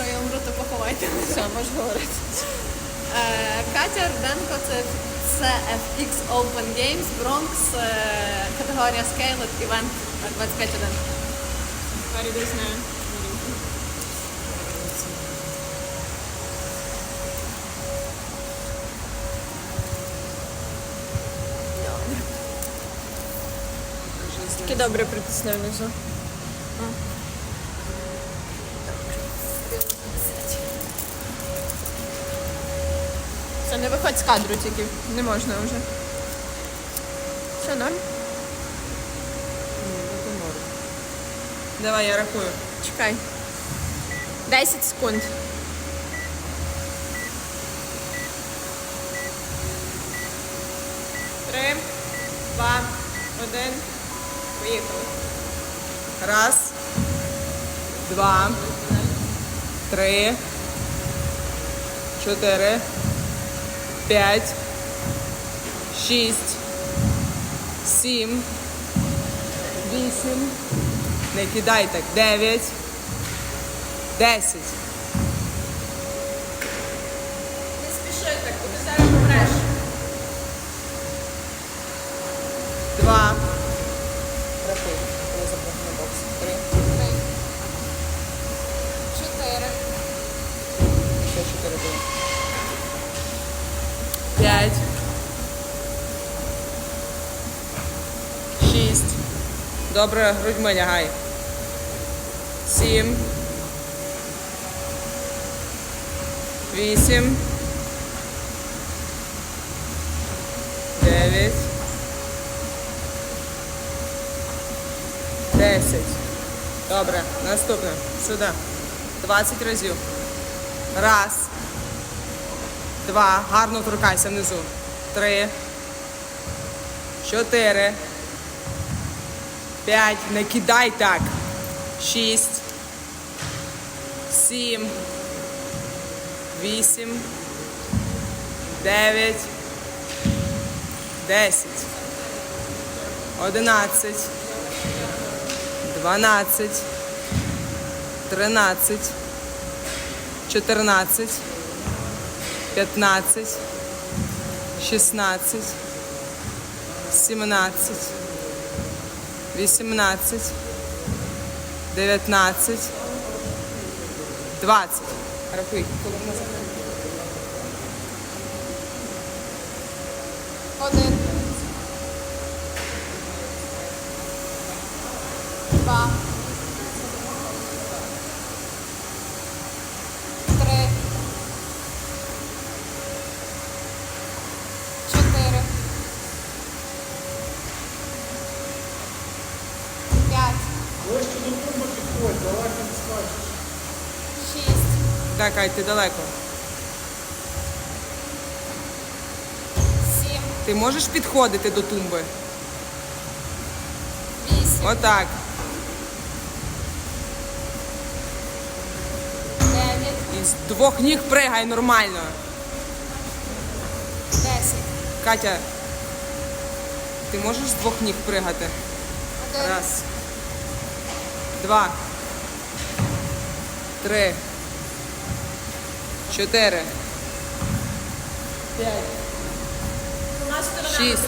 Якщо я умру, то поховайте. Все, можеш говорити. Е, Катя Руденко, це CFX Open Games, Bronx, е, категорія Scaled, Event 25.1. Парі десь знаю. Таке добре притисне внизу. Не виходь з кадру тільки. Не можна вже. Все, норм? Давай, я рахую. Чекай. 10 секунд. Три, два, один. Поїхали. Раз, два, три, чотири, п'ять, шість, сім, вісім. Не кидай так. Дев'ять, десять. Не спіши так, бо ти зараз помреш. Два. Рахуй. Я забрав на бокс. Три. Три. Чотири. Ще чотири було. П'ять. Шість. Добре, грудьми лягай. Сім. Вісім. Дев'ять. Десять. Добре, наступне. Сюди. Двадцять разів. Раз. Два. Гарно торкайся внизу. Три. Чотири. П'ять. Не кидай так. Шість. Сім. Вісім. Дев'ять. Десять. Одинадцять. Дванадцять. Тринадцять. 14, 15, 16, 17, 18, 19, 20. Рахуй. Один. Два. Три. Чотири. П'ять. Шість. Так, ти далеко. Сім. Ти можеш підходити до тумби? Вісім. Отак. Дев'ять. І з двох ніг пригай нормально. Десять. Катя, ти можеш з двох ніг пригати? Один. Раз. Два. Три. Чотири. П'ять. Шість.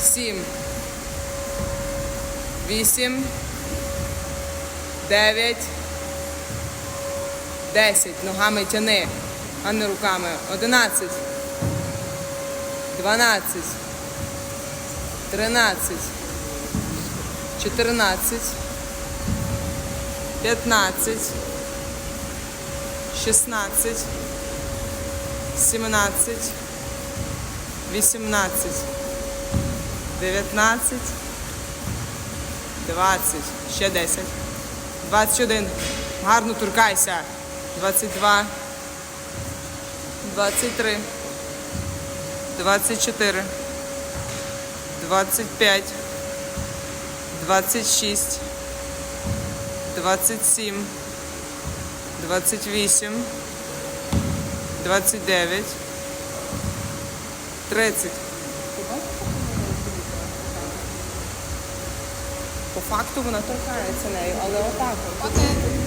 Сім. Вісім. Дев'ять. Десять. Ногами тяни, а не руками. Одинадцять. Дванадцять. Тринадцять. Чотирнадцять. П'ятнадцять. 16, 17, 18, 19, 20, ще 10, 21. Гарно туркайся. 22, 23, 24, 25, 26, 27, 28, 29, 30. По факту вона торкається нею, але отак. От.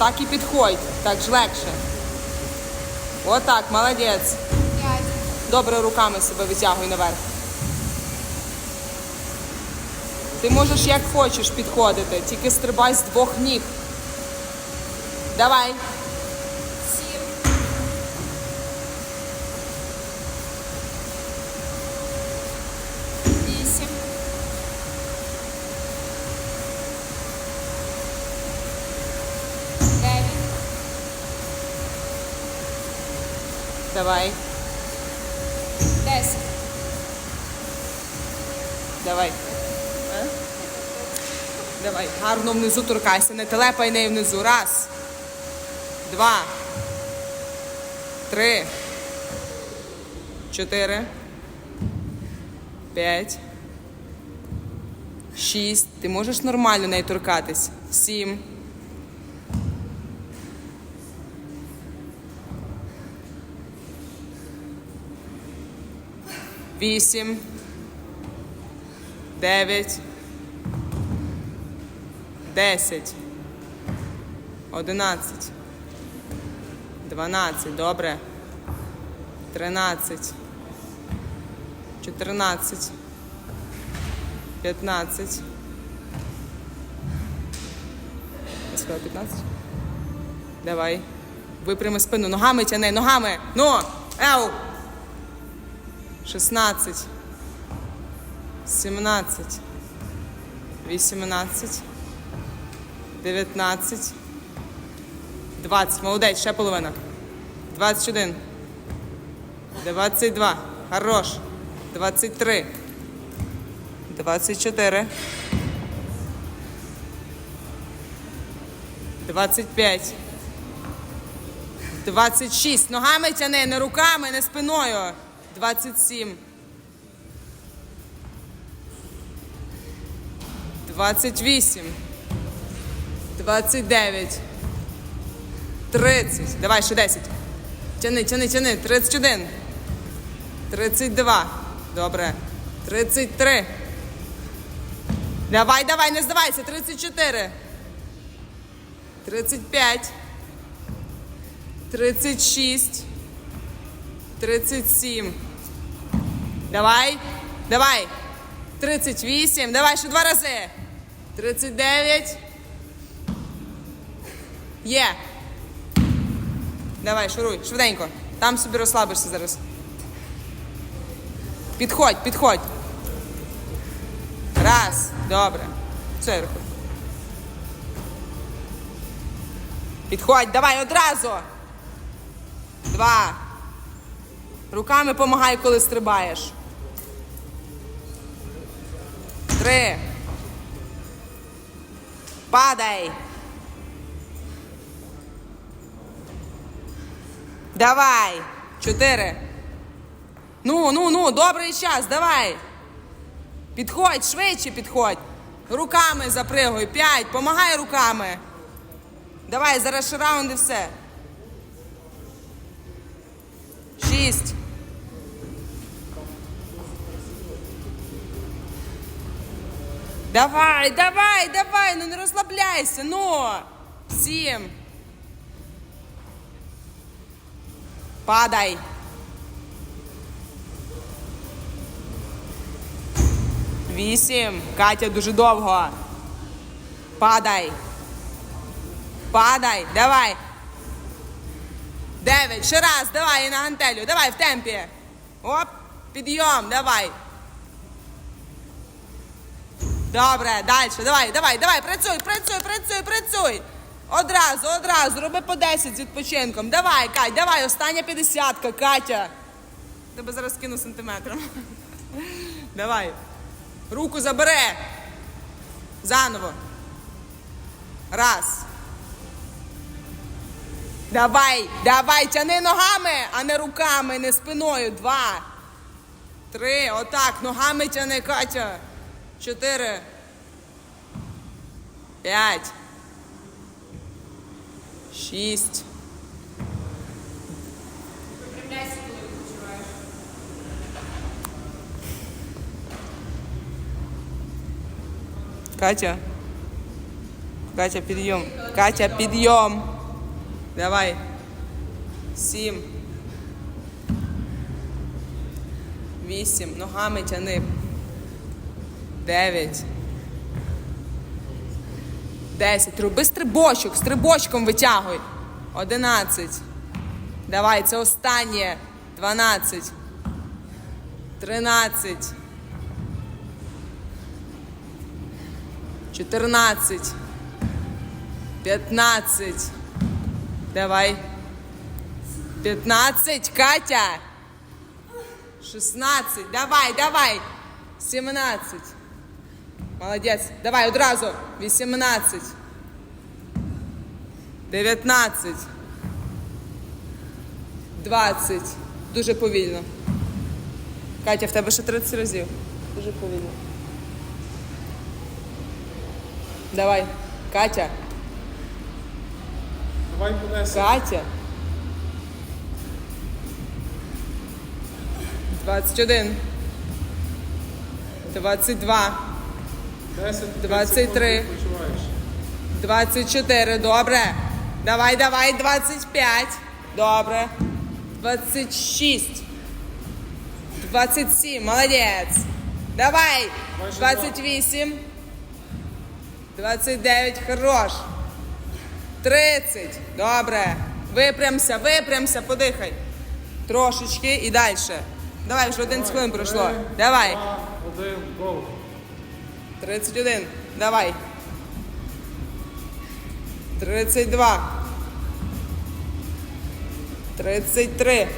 Отак і підходь. Так ж легше. Отак, молодець. Добре руками себе витягуй наверх. Ти можеш як хочеш підходити, тільки стрибай з двох ніг. Давай. Давай. Десять. Давай. Е? Давай. Гарно внизу торкайся, не телепай неї внизу. Раз. Два. Три. Чотири. П'ять. Шість. Ти можеш нормально неї торкатись. Сім. вісім, дев'ять, десять, одинадцять, дванадцять, добре, тринадцять, чотирнадцять, п'ятнадцять. Я сказала п'ятнадцять. Давай. Випрями спину. Ногами тяни, ногами. Ну! Ау! 16, 17, 18, 19, 20. Молодець, ще половина. 21. 22. Хорош. 23. 24. 25. 26. Ногами тяни, не руками, не спиною. 27. 28, 29, 30. Давай ще 10. Тяни, тяни, тяни. 31. 32. Добре. 33. Давай, давай, не здавайся. 34. 35. 36. 37. Давай. Давай. 38. Давай ще два рази. 39. Є. Давай, шуруй, швиденько. Там собі розслабишся зараз. Підходь, підходь. Раз. Добре. Все, я рахую. Підходь, давай одразу. Два. Руками помагай, коли стрибаєш. Три. Падай. Давай. Чотири. Ну, ну, ну, добрий час, давай. Підходь, швидше підходь. Руками запригуй. П'ять. Помагай руками. Давай, зараз ще раунд і все. Шість. Давай, давай, давай, ну не розслабляйся, ну. Сім. Падай. Вісім. Катя дуже довго. Падай. Падай. Давай. Дев'ять. Ще раз. Давай на гантелю. Давай в темпі. Оп. Підйом. Давай. Добре, далі. Давай, давай, давай. Працюй, працюй, працюй, працюй. Одразу, одразу. Роби по 10 з відпочинком. Давай, Кать, давай. Остання 50 Катя. Тебе зараз кину сантиметром. Давай. Руку забере. Заново. Раз. Давай, давай, тяни ногами, а не руками, не спиною. Два. Три. Отак. Ногами тяни, Катя. Чотири. П'ять. Шість. Випрямляйся, коли відпочиваєш. Катя. Катя, підйом. Катя, підйом. Давай. Сім. Вісім. Ногами тяни. Дев'ять. Десять. Роби стрибочок. Стрибочком витягуй. Одинадцять. Давай, це останнє. Дванадцять. Тринадцять. Чотирнадцять. П'ятнадцять. Давай. П'ятнадцять, Катя. Шістнадцять. Давай, давай. Сімнадцять. Молодець. Давай одразу. Вісімнадцять. Дев'ятнадцять. Двадцять. Дуже повільно. Катя, в тебе ще 30 разів. Дуже повільно. Давай. Катя. Давай понесемо. Катя. 21. 22. 10, 23. Почуваєш. 24. Добре. Давай, давай. 25. Добре. 26. 27. Молодець. Давай. 28. 29. Хорош. 30. Добре. Випрямся, випрямся, подихай. Трошечки і далі. Давай, вже 11 хвилин пройшло. Давай. Один, гол. 31. Давай. 32. 33.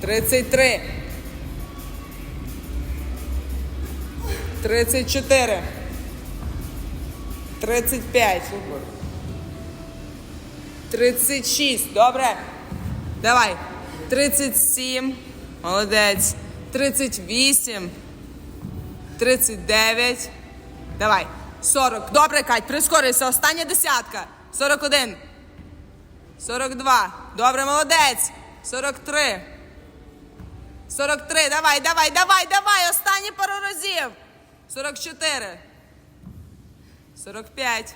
33. 34. 35. 36. Добре. Давай. 37. Молодець. 38. 39. Давай. 40. Добре, Кать, прискорюйся. Остання десятка. 41. 42. Добре, молодець. 43. 43. Давай, давай, давай, давай. Останні пару разів. 44. 45.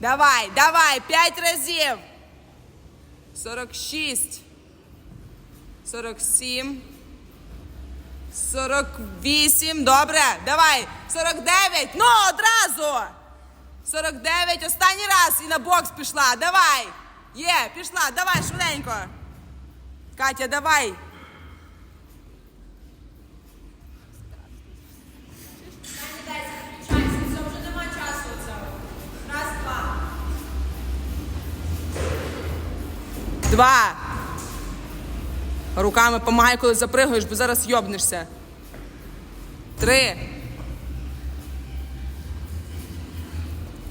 Давай, давай. 5 разів. 46. 47. 48. Добре. Давай. 49. Ну, одразу. 49. Останній раз і на бокс пішла. Давай. Є, пішла. Давай, швиденько. Катя, давай. Два. Руками помагай, коли запригуєш, бо зараз йобнешся. Три.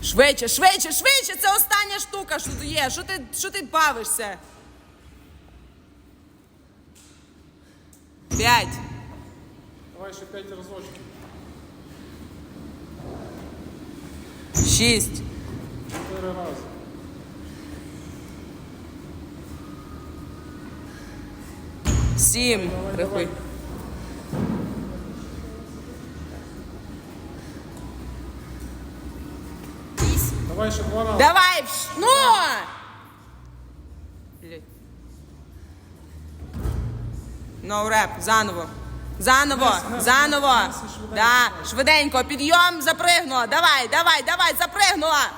Швидше, швидше, швидше! Це остання штука, що тут є. Що ти, що ти бавишся? П'ять. Давай ще п'ять разочків. Шість. Чотири рази. Сім. Рахуй. Давай два рази. Давай! Ну! No реп, заново. Заново, заново. Да, швиденько, підйом, запригнула. Давай, давай, давай, запригнула.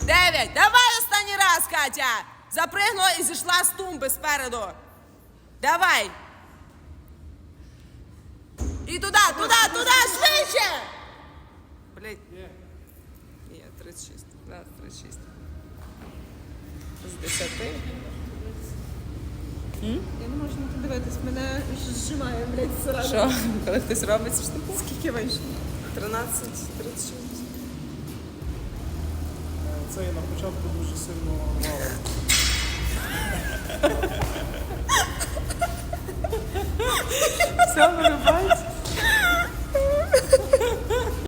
Дев'ять. Давай останній раз, Катя. Запригнула і зійшла з тумби спереду. Давай. І туди, туди, туди, швидше. Блять. Є. Є, 36. Да, 36. З 10. Я не можу на це дивитись, мене зжимає, блядь, зсередини. Що? Коли хтось робить цю штуку? Скільки вийшло? 13, 36. Е, Цей на початку дуже сильно мало. Все, вирубається.